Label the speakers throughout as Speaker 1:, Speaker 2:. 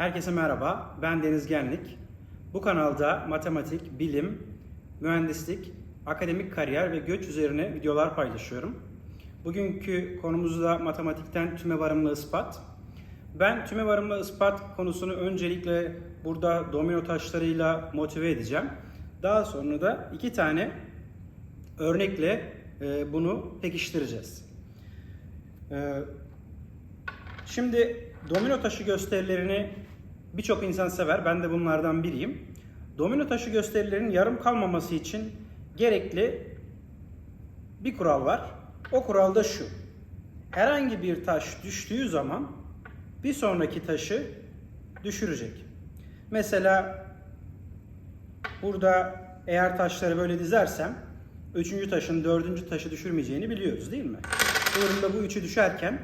Speaker 1: Herkese merhaba, ben Deniz Genlik. Bu kanalda matematik, bilim, mühendislik, akademik kariyer ve göç üzerine videolar paylaşıyorum. Bugünkü konumuz da matematikten tüme varımlı ispat. Ben tüme varımlı ispat konusunu öncelikle burada domino taşlarıyla motive edeceğim. Daha sonra da iki tane örnekle e, bunu pekiştireceğiz. E, Şimdi domino taşı gösterilerini birçok insan sever. Ben de bunlardan biriyim. Domino taşı gösterilerinin yarım kalmaması için gerekli bir kural var. O kural da şu. Herhangi bir taş düştüğü zaman bir sonraki taşı düşürecek. Mesela burada eğer taşları böyle dizersem üçüncü taşın dördüncü taşı düşürmeyeceğini biliyoruz değil mi? Bu durumda bu üçü düşerken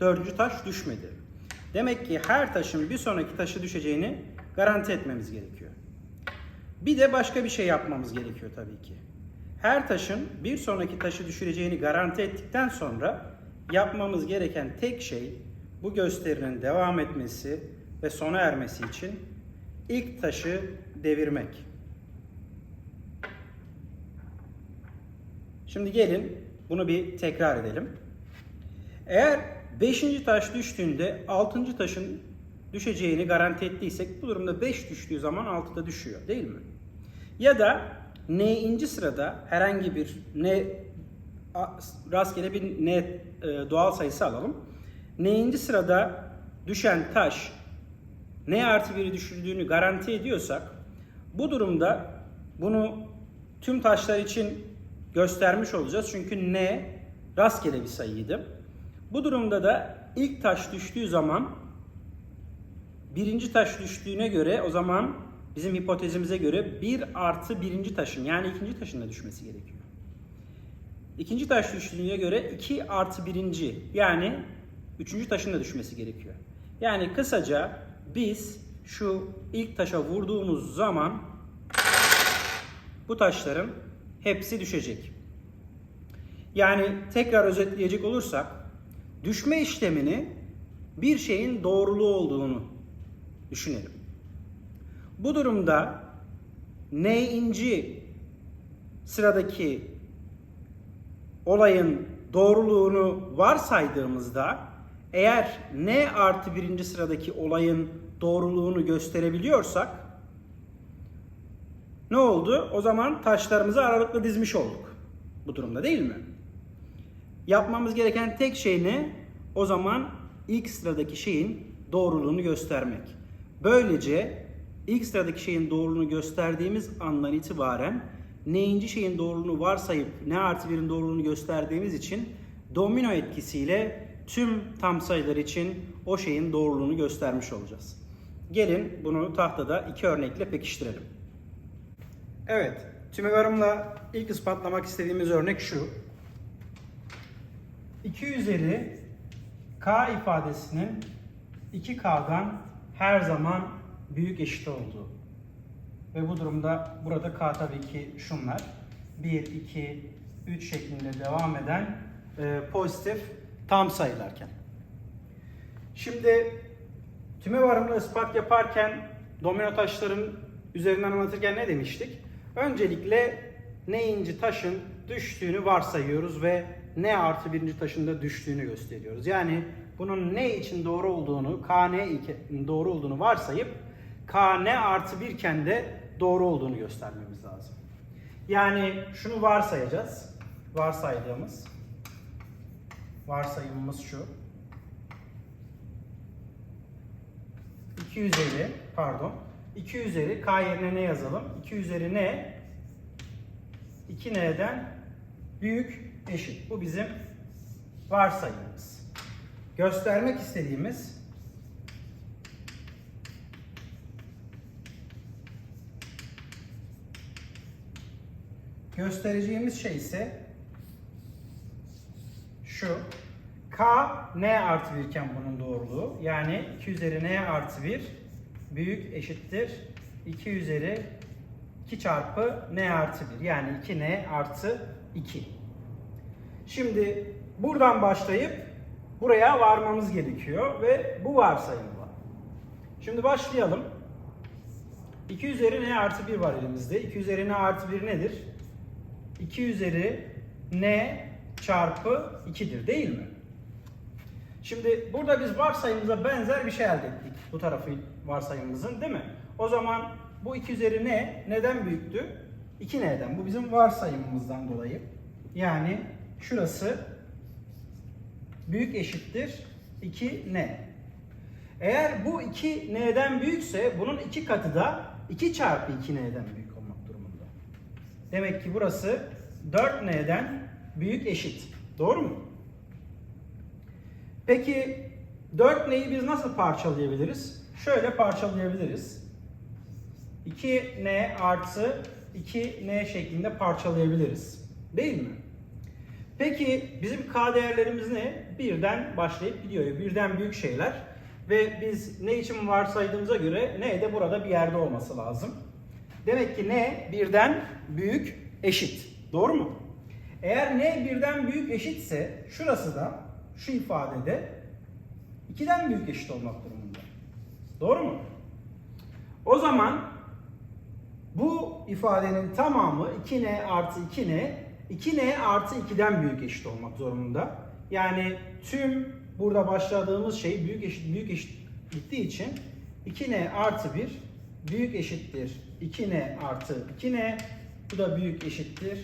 Speaker 1: dördüncü taş düşmedi. Demek ki her taşın bir sonraki taşı düşeceğini garanti etmemiz gerekiyor. Bir de başka bir şey yapmamız gerekiyor tabii ki. Her taşın bir sonraki taşı düşüreceğini garanti ettikten sonra yapmamız gereken tek şey bu gösterinin devam etmesi ve sona ermesi için ilk taşı devirmek. Şimdi gelin bunu bir tekrar edelim. Eğer 5. taş düştüğünde 6. taşın düşeceğini garanti ettiysek bu durumda 5 düştüğü zaman 6 da düşüyor değil mi? Ya da n'inci sırada herhangi bir n rastgele bir n e, doğal sayısı alalım. N'inci sırada düşen taş n artı 1'i düşürdüğünü garanti ediyorsak bu durumda bunu tüm taşlar için göstermiş olacağız. Çünkü n rastgele bir sayıydı. Bu durumda da ilk taş düştüğü zaman birinci taş düştüğüne göre o zaman bizim hipotezimize göre 1 artı birinci taşın yani ikinci taşın da düşmesi gerekiyor. İkinci taş düştüğüne göre 2 artı birinci yani üçüncü taşın da düşmesi gerekiyor. Yani kısaca biz şu ilk taşa vurduğumuz zaman bu taşların hepsi düşecek. Yani tekrar özetleyecek olursak düşme işlemini bir şeyin doğruluğu olduğunu düşünelim. Bu durumda n'inci sıradaki olayın doğruluğunu varsaydığımızda eğer n artı birinci sıradaki olayın doğruluğunu gösterebiliyorsak ne oldu? O zaman taşlarımızı aralıklı dizmiş olduk. Bu durumda değil mi? Yapmamız gereken tek şey ne? O zaman ilk sıradaki şeyin doğruluğunu göstermek. Böylece ilk sıradaki şeyin doğruluğunu gösterdiğimiz andan itibaren n'inci şeyin doğruluğunu varsayıp n artı 1'in doğruluğunu gösterdiğimiz için domino etkisiyle tüm tam sayılar için o şeyin doğruluğunu göstermiş olacağız. Gelin bunu tahtada iki örnekle pekiştirelim. Evet, tümevarımla ilk ispatlamak istediğimiz örnek şu. 2 üzeri k ifadesinin 2k'dan her zaman büyük eşit olduğu. Ve bu durumda burada k tabii ki şunlar. 1, 2, 3 şeklinde devam eden e, pozitif tam sayılarken. Şimdi tüme varımlı ispat yaparken domino taşların üzerinden anlatırken ne demiştik? Öncelikle n'inci taşın düştüğünü varsayıyoruz ve n artı birinci taşın da düştüğünü gösteriyoruz. Yani bunun ne için doğru olduğunu, k n için doğru olduğunu varsayıp k n artı 1 iken de doğru olduğunu göstermemiz lazım. Yani şunu varsayacağız. Varsaydığımız varsayımımız şu. 2 üzeri pardon 2 üzeri k yerine ne yazalım? 2 üzeri n 2n'den büyük eşit. Bu bizim varsayımımız. Göstermek istediğimiz göstereceğimiz şey ise şu. K n artı 1 iken bunun doğruluğu. Yani 2 üzeri n artı 1 büyük eşittir 2 üzeri 2 çarpı n artı 1 yani 2n artı 2. Şimdi buradan başlayıp buraya varmamız gerekiyor ve bu varsayımla. Şimdi başlayalım. 2 üzeri n artı 1 var elimizde. 2 üzeri n artı 1 nedir? 2 üzeri n çarpı 2'dir değil mi? Şimdi burada biz varsayımıza benzer bir şey elde ettik. Bu tarafı varsayımımızın değil mi? O zaman bu 2 üzeri n neden büyüktü? 2n'den. Bu bizim varsayımımızdan dolayı. Yani şurası büyük eşittir 2n. Eğer bu 2n'den büyükse bunun iki katı da 2 çarpı 2n'den büyük olmak durumunda. Demek ki burası 4n'den büyük eşit. Doğru mu? Peki 4n'yi biz nasıl parçalayabiliriz? Şöyle parçalayabiliriz. 2n artı 2n şeklinde parçalayabiliriz. Değil mi? Peki bizim k değerlerimiz ne? Birden başlayıp gidiyor. Birden büyük şeyler. Ve biz ne için varsaydığımıza göre ne de burada bir yerde olması lazım. Demek ki ne birden büyük eşit. Doğru mu? Eğer ne birden büyük eşitse şurası da şu ifadede 2'den büyük eşit olmak durumunda. Doğru mu? O zaman bu ifadenin tamamı 2n artı 2n 2n artı 2'den büyük eşit olmak zorunda. Yani tüm burada başladığımız şey büyük eşit büyük eşit gittiği için 2n artı 1 büyük eşittir 2n artı 2n bu da büyük eşittir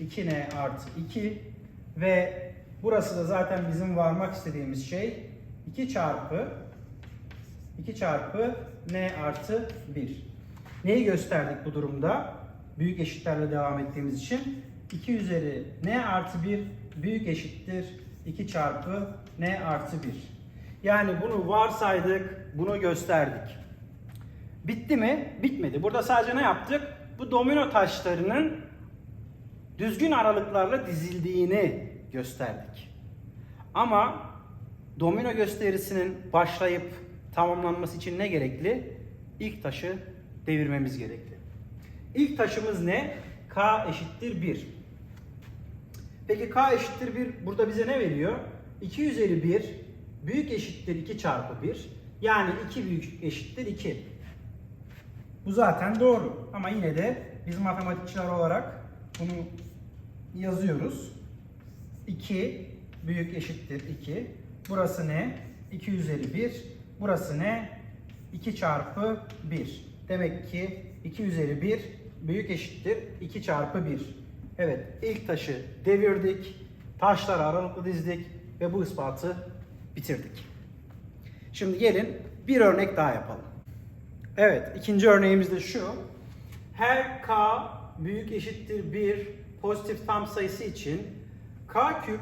Speaker 1: 2n artı 2 ve burası da zaten bizim varmak istediğimiz şey 2 çarpı 2 çarpı n artı 1. Neyi gösterdik bu durumda? Büyük eşitlerle devam ettiğimiz için 2 üzeri n artı 1 büyük eşittir 2 çarpı n artı 1. Yani bunu varsaydık, bunu gösterdik. Bitti mi? Bitmedi. Burada sadece ne yaptık? Bu domino taşlarının düzgün aralıklarla dizildiğini gösterdik. Ama domino gösterisinin başlayıp tamamlanması için ne gerekli? İlk taşı devirmemiz gerekli. İlk taşımız ne? K eşittir 1. Peki K eşittir 1 burada bize ne veriyor? 2 üzeri 1 büyük eşittir 2 çarpı 1. Yani 2 büyük eşittir 2. Bu zaten doğru. Ama yine de biz matematikçiler olarak bunu yazıyoruz. 2 büyük eşittir 2. Burası ne? 2 üzeri 1. Burası ne? 2 çarpı 1. Demek ki 2 üzeri 1 büyük eşittir 2 çarpı 1. Evet ilk taşı devirdik. Taşları aralıklı dizdik ve bu ispatı bitirdik. Şimdi gelin bir örnek daha yapalım. Evet ikinci örneğimiz de şu. Her k büyük eşittir 1 pozitif tam sayısı için k küp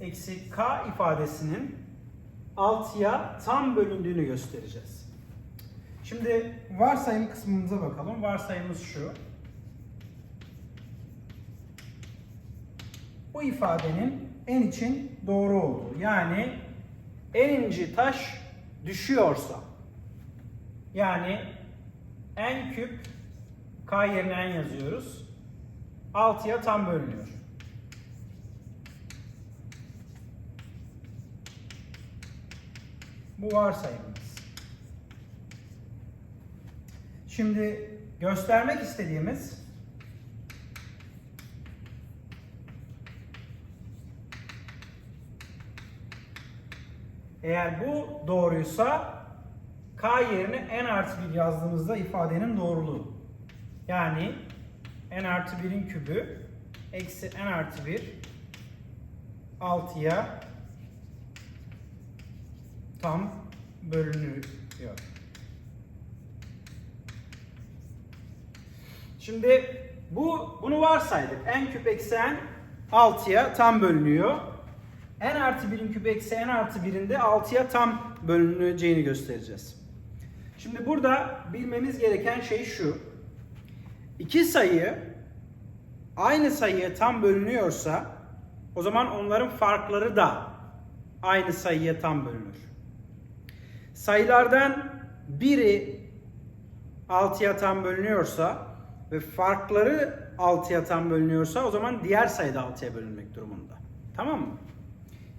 Speaker 1: eksi k ifadesinin 6'ya tam bölündüğünü göstereceğiz. Şimdi varsayım kısmımıza bakalım. Varsayımız şu. Bu ifadenin en için doğru olduğu. Yani eninci taş düşüyorsa yani en küp k yerine en yazıyoruz. 6'ya tam bölünüyor. Bu varsayımımız. Şimdi göstermek istediğimiz eğer bu doğruysa k yerine n artı 1 yazdığımızda ifadenin doğruluğu. Yani n artı 1'in kübü eksi n artı 1 6'ya tam bölünüyor. Şimdi bu bunu varsaydık. n küp eksi n 6'ya tam bölünüyor. N artı 1'in küpü eksi n artı 1'in de 6'ya tam bölüneceğini göstereceğiz. Şimdi burada bilmemiz gereken şey şu. İki sayı aynı sayıya tam bölünüyorsa o zaman onların farkları da aynı sayıya tam bölünür. Sayılardan biri 6'ya tam bölünüyorsa ve farkları 6'ya tam bölünüyorsa o zaman diğer sayı da 6'ya bölünmek durumunda. Tamam mı?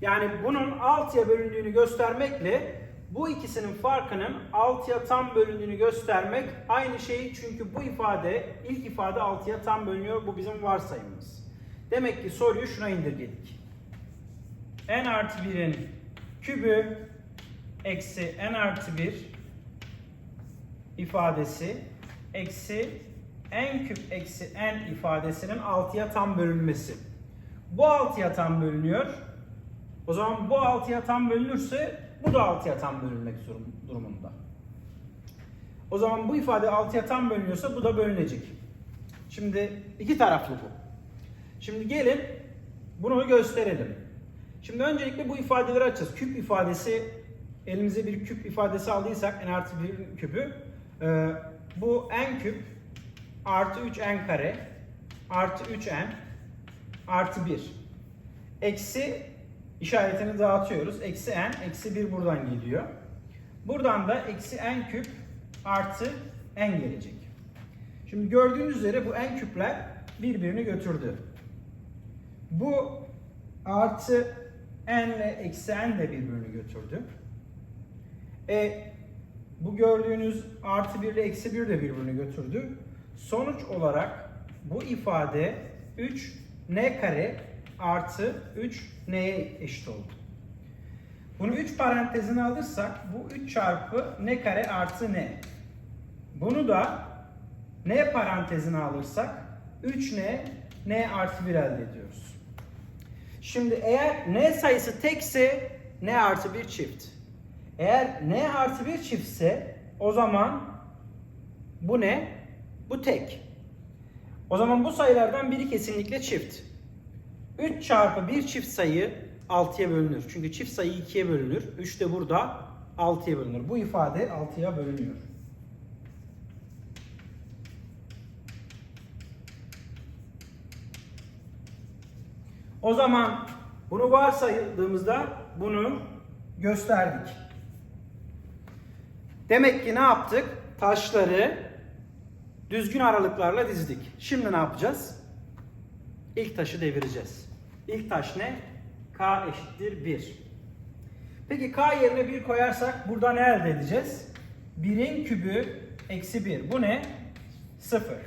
Speaker 1: Yani bunun 6'ya bölündüğünü göstermekle Bu ikisinin farkının 6'ya tam bölündüğünü göstermek aynı şey çünkü bu ifade ilk ifade 6'ya tam bölünüyor. Bu bizim varsayımımız. Demek ki soruyu şuna indirgedik. n artı 1'in kübü eksi n artı 1 ifadesi eksi n küp eksi n ifadesinin 6'ya tam bölünmesi. Bu 6'ya tam bölünüyor. O zaman bu 6'ya tam bölünürse bu da 6'ya tam bölünmek durum- durumunda. O zaman bu ifade 6'ya tam bölünüyorsa bu da bölünecek. Şimdi iki taraflı bu. Şimdi gelin bunu gösterelim. Şimdi öncelikle bu ifadeleri açacağız. Küp ifadesi elimize bir küp ifadesi aldıysak n artı 1 küpü e, bu n küp artı 3n kare artı 3n artı 1 eksi işaretini dağıtıyoruz. Eksi n eksi 1 buradan geliyor. Buradan da eksi n küp artı n gelecek. Şimdi gördüğünüz üzere bu n küpler birbirini götürdü. Bu artı n ile eksi n de birbirini götürdü. E, bu gördüğünüz artı 1 ile eksi 1 de birbirini götürdü. Sonuç olarak bu ifade 3 n kare artı 3 n'ye eşit oldu. Bunu 3 parantezine alırsak bu 3 çarpı n kare artı n. Bunu da n parantezine alırsak 3n n artı 1 elde ediyoruz. Şimdi eğer n sayısı tekse n artı 1 çift. Eğer n artı 1 çiftse o zaman bu ne? Bu tek. O zaman bu sayılardan biri kesinlikle çift. 3 çarpı 1 çift sayı 6'ya bölünür. Çünkü çift sayı 2'ye bölünür. 3 de burada 6'ya bölünür. Bu ifade 6'ya bölünüyor. O zaman bunu varsayıldığımızda bunu gösterdik. Demek ki ne yaptık? Taşları düzgün aralıklarla dizdik. Şimdi ne yapacağız? İlk taşı devireceğiz. İlk taş ne? K eşittir 1. Peki K yerine 1 koyarsak burada ne elde edeceğiz? 1'in kübü eksi 1. Bu ne? 0.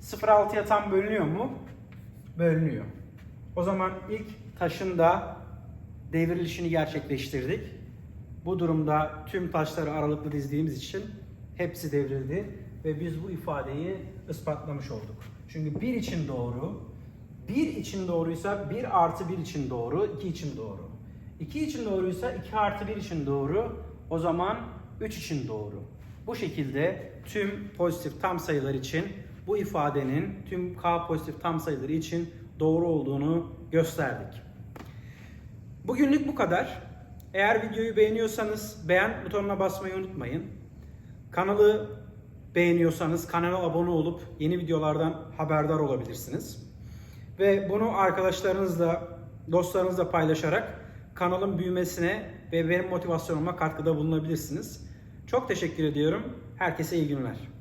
Speaker 1: 0 6'ya tam bölünüyor mu? Bölünüyor. O zaman ilk taşın da devrilişini gerçekleştirdik. Bu durumda tüm taşları aralıklı dizdiğimiz için hepsi devrildi ve biz bu ifadeyi ispatlamış olduk. Çünkü 1 için doğru, 1 için doğruysa 1 artı 1 için doğru, 2 için doğru. 2 için doğruysa 2 artı 1 için doğru, o zaman 3 için doğru. Bu şekilde tüm pozitif tam sayılar için bu ifadenin tüm k pozitif tam sayıları için doğru olduğunu gösterdik. Bugünlük bu kadar. Eğer videoyu beğeniyorsanız beğen butonuna basmayı unutmayın. Kanalı beğeniyorsanız kanala abone olup yeni videolardan haberdar olabilirsiniz. Ve bunu arkadaşlarınızla, dostlarınızla paylaşarak kanalın büyümesine ve benim motivasyonuma katkıda bulunabilirsiniz. Çok teşekkür ediyorum. Herkese iyi günler.